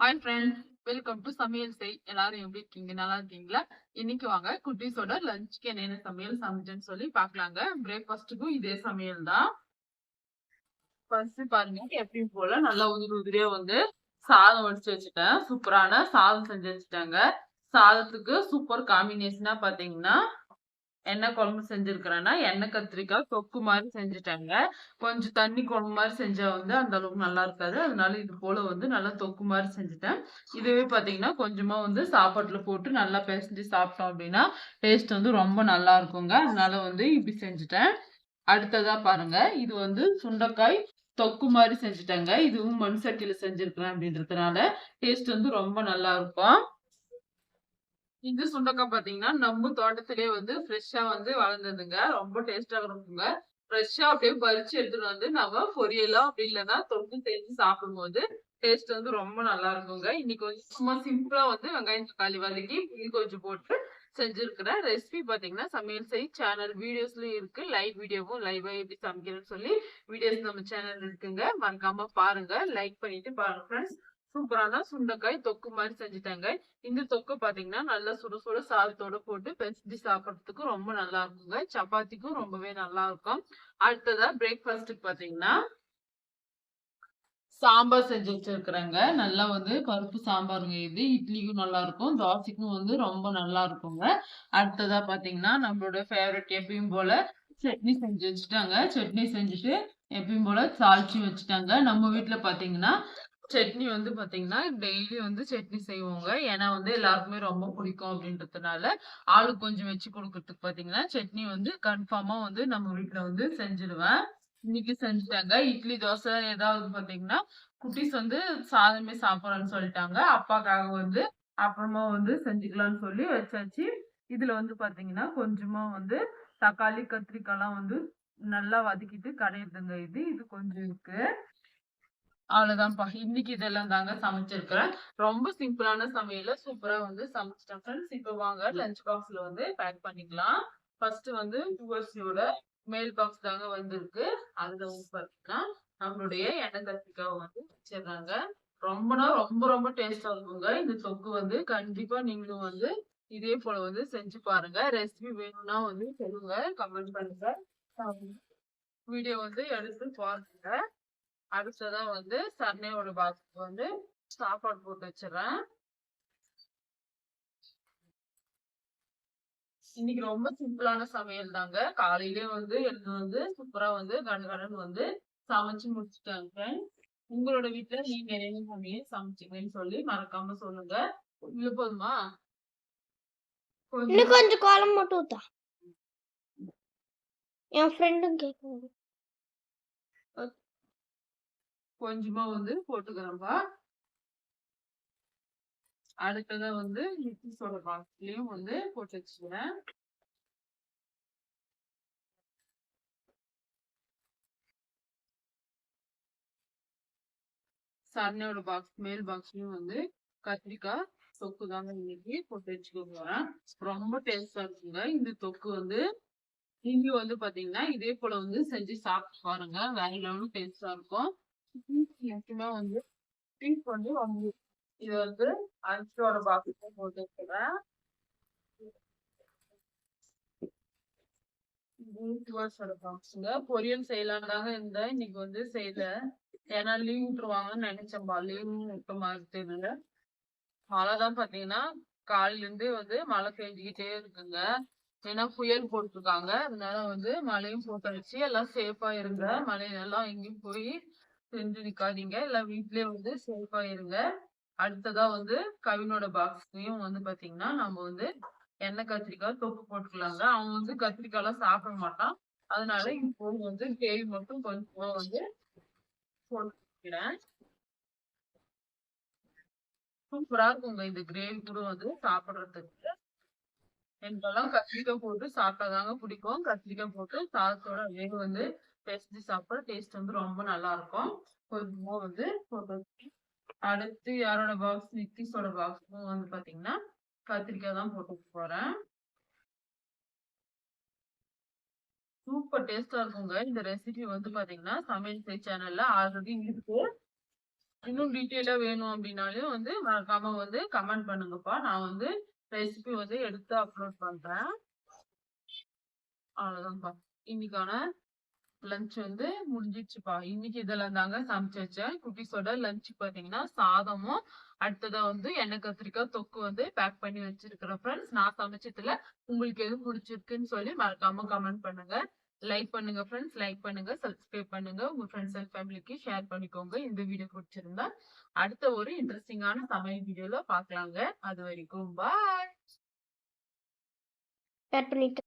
Hi friends welcome to சமையல் செய். எல்லாரும் எப்படி இருக்கீங்க? நல்லா இருக்கீங்களா? இன்னைக்கு வாங்க குட்டீஸோட லஞ்சுக்கு என்னென்ன சமையல் சமைச்சேன்னு சொல்லி பார்க்கலாங்க. பிரேக்ஃபாஸ்ட்டுக்கும் இதே சமையல் தான். ஃபர்ஸ்ட் பாருங்க எப்பயும் போல நல்லா உதிரி உதிரியா வந்து சாதம் வடிச்சு வச்சுட்டேன். சூப்பரான சாதம் செஞ்சு வச்சுட்டாங்க. சாதத்துக்கு சூப்பர் காம்பினேஷனா பாத்தீங்கன்னா எண்ணெய் குழம்பு செஞ்சிருக்கிறேன்னா எண்ணெய் கத்திரிக்காய் தொக்கு மாதிரி செஞ்சுட்டாங்க. கொஞ்சம் தண்ணி குழம்பு மாதிரி செஞ்சா வந்து அந்த அளவுக்கு நல்லா இருக்காது. அதனால இது போல வந்து நல்லா தொக்கு மாதிரி செஞ்சுட்டேன். இதுவே பாத்தீங்கன்னா கொஞ்சமா வந்து சாப்பாட்டுல போட்டு நல்லா பிசைஞ்சு சாப்பிட்டோம் அப்படின்னா டேஸ்ட் வந்து ரொம்ப நல்லா இருக்குங்க. அதனால வந்து இப்படி செஞ்சுட்டேன். அடுத்ததா பாருங்க. இது வந்து சுண்டைக்காய் தொக்கு மாதிரி செஞ்சுட்டாங்க. இதுவும் மண் சட்டியில செஞ்சிருக்கிறேன் அப்படின்றதுனால டேஸ்ட் வந்து ரொம்ப நல்லா இருக்கும் இந்த சுண்டக்காய் பாத்தீங்கன்னா நம்ம தோட்டத்திலேயே வந்து ஃப்ரெஷ்ஷா வந்து வளர்ந்ததுங்க. ரொம்ப டேஸ்டா இருக்குங்க. ஃப்ரெஷ்ஷா அப்படியே பறிச்சு எடுத்துட்டு வந்து நம்ம பொரியலோ அப்படி இல்லைன்னா தொட்டு செஞ்சு சாப்பிடும்போது டேஸ்ட் வந்து ரொம்ப நல்லா இருக்குங்க. இன்னைக்கு வந்து சும்மா சிம்பிளா வந்து வெங்காயம் தக்காளி வதக்கி புளி கொஞ்சம் போட்டு செஞ்சிருக்கிறேன் ரெசிபி பாத்தீங்கன்னா சமையல் செய் சேனல் வீடியோஸ்லயும் இருக்கு. லைவ் வீடியோவும் லைவா எப்படி சமைக்கிறேன்னு சொல்லி வீடியோஸ் நம்ம சேனல் இருக்குங்க. மறக்காம பாருங்க. லைக் பண்ணிட்டு பாருங்க ஃப்ரெண்ட்ஸ் சூப்பரான சுண்டைக்காய் தொக்கு மாதிரி செஞ்சுட்டாங்க இந்த தொக்கு பாத்தீங்கன்னா நல்லா சுட சுட சாதத்தோட போட்டு பெஞ்சு சாப்பிட்றதுக்கு ரொம்ப நல்லா இருக்குங்க. சப்பாத்திக்கும் ரொம்பவே நல்லா இருக்கும். அடுத்ததா பிரேக்ஃபாஸ்ட்டுக்கு பாத்தீங்கன்னா சாம்பார் செஞ்சு வச்சிருக்கிறேங்க. நல்லா வந்து பருப்பு சாம்பாருங்க இது. இட்லிக்கும் நல்லா இருக்கும். தோசைக்கும் வந்து ரொம்ப நல்லா இருக்குங்க. அடுத்ததா பாத்தீங்கன்னா நம்மளோட ஃபேவரட் எப்பயும் போல சட்னி செஞ்சு வச்சுட்டாங்க. சட்னி செஞ்சுட்டு எப்பயும் போல தாளிச்சு வச்சுட்டாங்க. நம்ம வீட்டுல பாத்தீங்கன்னா சட்னி வந்து பாத்தீங்கன்னா டெய்லி வந்து சட்னி செய்வோங்க. ஏன்னா வந்து எல்லாருக்குமே ரொம்ப பிடிக்கும் அப்படின்றதுனால ஆளுக்கு கொஞ்சம் வச்சு கொடுக்கறதுக்கு பாத்தீங்கன்னா சட்னி வந்து கன்ஃபார்மா வந்து நம்ம வீட்டுல வந்து செஞ்சிருவேன். இன்னைக்கு செஞ்சுட்டாங்க. இட்லி தோசை ஏதாவது பாத்தீங்கன்னா குட்டீஸ் வந்து சாதமே சாப்பிடறேன்னு சொல்லிட்டாங்க. அப்பாக்காக வந்து அப்புறமா வந்து செஞ்சுக்கலாம்னு சொல்லி வச்சாச்சு. இதுல வந்து பாத்தீங்கன்னா கொஞ்சமா வந்து தக்காளி கத்திரிக்காய்லாம் வந்து நல்லா வதக்கிட்டு கடையிறதுங்க இது. இது கொஞ்சம் இருக்கு. அவ்வளவுதான்ப்பா. இன்னைக்கு இதெல்லாம் தாங்க சமைச்சிருக்கிறேன். ரொம்ப சிம்பிளான சமையல. சூப்பரா வந்து சமைச்சிட்டேன். ஃப்ரெண்ட்ஸ் இப்போ வாங்க. லஞ்ச் பாக்ஸ்ல வந்து பேக் பண்ணிக்கலாம். ஃபர்ஸ்ட் வந்து யூஎஸ்சியோட மெயில் பாக்ஸ் தாங்க வந்திருக்கு. அதுல வந்து பாத்தீங்கன்னா நம்மளுடைய எண்ணெய் கத்திரிக்காவை வந்து வச்சிடுறாங்க. ரொம்பனா ரொம்ப ரொம்ப டேஸ்டா இருக்குங்க. இந்த தொக்கு வந்து கண்டிப்பா நீங்களும் வந்து இதே போல வந்து செஞ்சு பாருங்க. ரெசிபி வேணும்னா வந்து சொல்லுங்க. கமெண்ட் பண்ணுங்க. வீடியோ வந்து எடுத்து பாருங்க அடுத்ததா வந்து சர்ணையோட பாக்ஸ்க்கு வந்து சாப்பாடு போட்டு வச்சிடறேன். இன்னைக்கு ரொம்ப சிம்பிளான சமையல் தாங்க. காலையிலேயே வந்து எழுந்து வந்து சூப்பரா வந்து கடகடன்னு வந்து சமைச்சு முடிச்சுட்டாங்க உங்களோட வீட்டுல நீங்க என்ன சமையல் சமைச்சீங்கன்னு சொல்லி மறக்காம சொல்லுங்க. இல்ல போதுமா? கொஞ்சம் காலம் மட்டும் என் ஃப்ரெண்டும் கேட்குது கொஞ்சமா வந்து போட்டுக்கிறோம்ப்பா அடுத்ததா வந்து நித்திஸோட பாக்ஸ்லயும் வந்து போட்டு வச்சுக்கிறேன். சரணையோட பாக்ஸ் மேல் பாக்ஸ்லயும் வந்து கத்திரிக்காய் தொக்கு தாங்க இன்னைக்கு போட்டு வச்சுக்க போறேன் ரொம்ப டேஸ்டா இருக்குங்க. இந்த தொக்கு வந்து நீங்க வந்து பாத்தீங்கன்னா இதே போல வந்து செஞ்சு சாப்பிட்டு பாருங்க. வேற லெவலும் டேஸ்டா இருக்கும். முக்கியமா வந்து பீஸ் வந்து வந்து இது வந்து அரிசியோட பாக்ஸ் போட்டு பாக்ஸுங்க பொரியல் செய்யலாம் தாங்க இருந்தேன் இன்னைக்கு வந்து செய்யல. ஏன்னா லீவ் விட்டுருவாங்கன்னு நினைச்சேன்பா லீவ் விட்ட மாதிரி மழைதான் பாத்தீங்கன்னா காலையில இருந்தே வந்து மழை பெஞ்சுக்கிட்டே இருக்குங்க. ஏன்னா புயல் போட்டிருக்காங்க. அதனால வந்து மழையும் போட்டாச்சு. எல்லாம் சேஃபா இருங்க. மழையெல்லாம் எங்கேயும் போய் செஞ்சு நிக்காதீங்க எல்லாம் வீட்லயே வந்து சேஃபா இருங்க. அடுத்ததா வந்து கவினோட பாக்ஸ்லயும் வந்து பாத்தீங்கன்னா நம்ம வந்து எண்ணெய் கத்திரிக்காய் தொப்பு போட்டுக்கலாங்க. அவன் வந்து கத்திரிக்காய் எல்லாம் சாப்பிட மாட்டான். அதனால இப்போ வந்து கிரேவி மட்டும் கொஞ்சமா வந்து போட்டுக்கிறேன் சூப்பரா இருக்குங்க இந்த கிரேவி கூட வந்து சாப்பிடுறதுக்கு. எனக்கெல்லாம் கத்திரிக்காய் போட்டு சாப்பிட்டாதாங்க பிடிக்கும். கத்திரிக்காய் போட்டு சாதத்தோட வேக வந்து பேசி சாப்பிட டேஸ்ட் வந்து ரொம்ப நல்லா இருக்கும் கொஞ்சமா வந்து போட்டு அடுத்து யாரோட பாக்ஸ் நித்திஷோட பாக்ஸும் வந்து பாத்தீங்கன்னா கத்திரிக்காய் தான் போட்டு போறேன். சூப்பர் டேஸ்டா இருக்குங்க. இந்த ரெசிபி வந்து பாத்தீங்கன்னா சமையல் செய் சேனல்ல ஆல்ரெடி இருக்கு. இன்னும் டீட்டெயிலா வேணும் அப்படின்னாலும் வந்து மறக்காம வந்து கமெண்ட் பண்ணுங்கப்பா. நான் வந்து ரெசிபி வந்து எடுத்து அப்லோட் பண்றேன். அவ்வளவுதான்ப்பா. இன்னைக்கான லஞ்ச் வந்து முடிஞ்சிச்சுப்பா இன்னைக்கு இதெல்லாம் தாங்க சமைச்சு வச்சேன். குட்டீஸோட லஞ்ச் பாத்தீங்கன்னா சாதமும் அடுத்ததா வந்து எண்ணெய் கத்திரிக்காய் தொக்கு வந்து பேக் பண்ணி வச்சிருக்கிறேன் ஃப்ரெண்ட்ஸ் நான் சமைச்சதுல உங்களுக்கு எது பிடிச்சிருக்குன்னு சொல்லி மறக்காம கமெண்ட் பண்ணுங்க. லைக் பண்ணுங்க ஃப்ரெண்ட்ஸ் லைக் பண்ணுங்க. சப்ஸ்கிரைப் பண்ணுங்க. உங்க ஃப்ரெண்ட்ஸ் அண்ட் ஃபேமிலிக்கு ஷேர் பண்ணிக்கோங்க. இந்த வீடியோ பிடிச்சிருந்தா. அடுத்த ஒரு இன்ட்ரெஸ்டிங்கான சமையல் வீடியோல பாக்கலாங்க அது வரைக்கும் பாய் ஷேர் பண்ணிட்டு